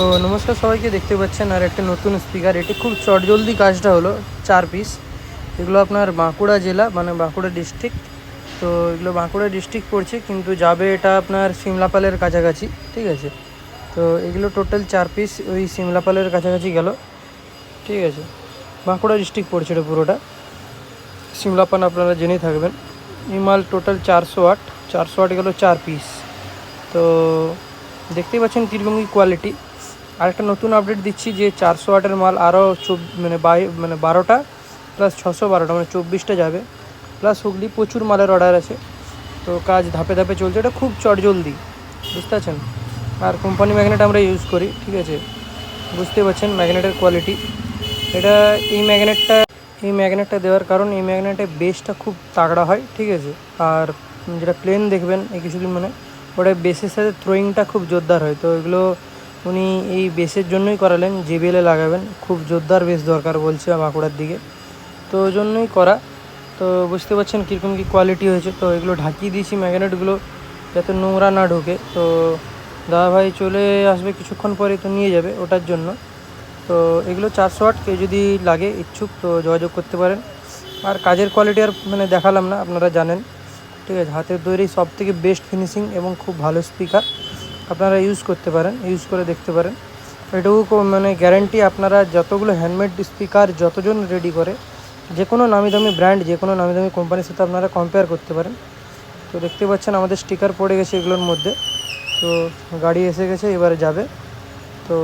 তো নমস্কার সবাইকে, দেখতে পাচ্ছেন আর একটা নতুন স্পিকার এটি খুব চটজলদি কাজটা হলো, চার পিস এগুলো আপনার বাঁকুড়া জেলা মানে বাঁকুড়া ডিস্ট্রিক্ট তো এগুলো বাঁকুড়া ডিস্ট্রিক্ট পড়ছে, কিন্তু যাবে এটা আপনার সিমলাপালের কাছাকাছি, ঠিক আছে? তো এগুলো টোটাল চার পিস ওই সিমলাপালের কাছাকাছি গেল, ঠিক আছে? বাঁকুড়া ডিস্ট্রিক্ট পড়ছে এটা পুরোটা। সিমলাপান আপনারা জেনেই থাকবেন। এই মাল টোটাল চারশো আট চারশো আট গেলো চার পিস তো দেখতেই পাচ্ছেন কীরকম কী কোয়ালিটি আরেকটা নতুন আপডেট দিচ্ছি যে চারশো আটের মাল আরও মানে বাই মানে বারোটা প্লাস ছশো বারোটা মানে চব্বিশটা যাবে। প্লাস হুগলি প্রচুর মালের অর্ডার আছে। তো কাজ ধাপে ধাপে চলছে। এটা খুব চটজলদি, বুঝতে পারছেন? আর কোম্পানি ম্যাগনেট আমরা ইউজ করি, ঠিক আছে? বুঝতে পারছেন ম্যাগনেটের কোয়ালিটি এটা এই ম্যাগনেটটা এই ম্যাগনেটটা দেওয়ার কারণ এই ম্যাগনেটের বেসটা খুব তাগড়া হয়, ঠিক আছে? আর যেটা প্লেন দেখবেন এই কিছুদিন মানে ওটা বেসের সাথে থ্রোয়িংটা খুব জোরদার হয়। তো এগুলো উনি এই বেসের জন্যই করালেন, জেবিএলে লাগাবেন। খুব জোরদার বেস দরকার বলছে বাঁকুড়ার দিকে। তো ওই জন্যই করা। তো বুঝতে পারছেন কীরকম কী কোয়ালিটি হয়েছে। তো এগুলো ঢাকিয়ে দিয়েছি ম্যাগনেটগুলো যাতে নোংরা না ঢোকে। তো দাদা ভাই চলে আসবে কিছুক্ষণ পরে, তো নিয়ে যাবে ওটার জন্য। তো এগুলো চারশো আট কেউ যদি লাগে ইচ্ছুক, তো যোগাযোগ করতে পারেন। আর কাজের কোয়ালিটি আর মানে দেখালাম না, আপনারা জানেন। ঠিক আছে, হাতের তৈরি সব থেকে বেস্ট ফিনিশিং এবং খুব ভালো স্পিকার আপনারা ইউজ করতে পারেন ইউজ করে দেখতে পারেন। এটুকু মানে গ্যারেন্টি আপনারা যতগুলো হ্যান্ডমেড স্পিকার যতজন রেডি করে, যে কোনো নামি দামি ব্র্যান্ড যে কোনো নামি দামি কোম্পানির সাথে আপনারা কম্পেয়ার করতে পারেন। তো দেখতে পাচ্ছেন আমাদের স্টিকার পড়ে গেছে এগুলোর মধ্যে। তো গাড়ি এসে গেছে, এবারে যাবে। তো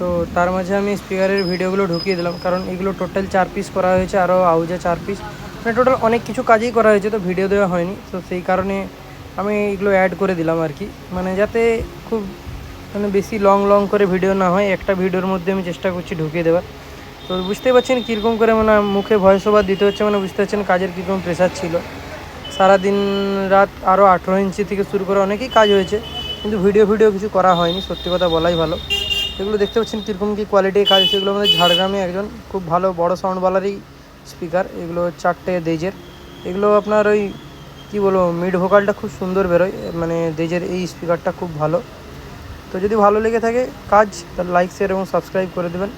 তো তার মাঝে আমি স্পিকারের ভিডিওগুলো ঢুকিয়ে দিলাম, কারণ এগুলো টোটাল চার পিস করা হয়েছে আরও আউজে চার পিস মানে টোটাল অনেক কিছু কাজই করা হয়েছে, তো ভিডিও দেওয়া হয়নি। তো সেই কারণে আমি এগুলো অ্যাড করে দিলাম আর কি। মানে যাতে খুব মানে বেশি লং লং করে ভিডিও না হয়, একটা ভিডিওর মধ্যে আমি চেষ্টা করছি ঢুকিয়ে দেওয়ার। তো বুঝতেই পারছেন কীরকম করে মানে মুখে ভয়েস ওভার দিতে হচ্ছে মানে বুঝতে পারছেন কাজের কীরকম প্রেশার ছিল। সারাদিন রাত আরও আঠেরো ইঞ্চি থেকে শুরু করে অনেকই কাজ হয়েছে, কিন্তু ভিডিও ভিডিও কিছু করা হয়নি, সত্যি কথা বলাই ভালো। এগুলো দেখতে পাচ্ছেন কীরকম কী কোয়ালিটির কাজ এগুলো আমাদের ঝাড়গ্রামে একজন খুব ভালো, বড় সাউন্ডওয়ালারই স্পিকার এগুলো চারটে দেজের। এগুলো আপনার ওই কী বলব মিড ভোকালটা খুব সুন্দর বেরোয়। মানে দেজের এই স্পিকারটা খুব ভালো। তো যদি ভালো লেগে থাকে কাজ, তাহলে লাইক শেয়ার এবং সাবস্ক্রাইব করে দেবেন।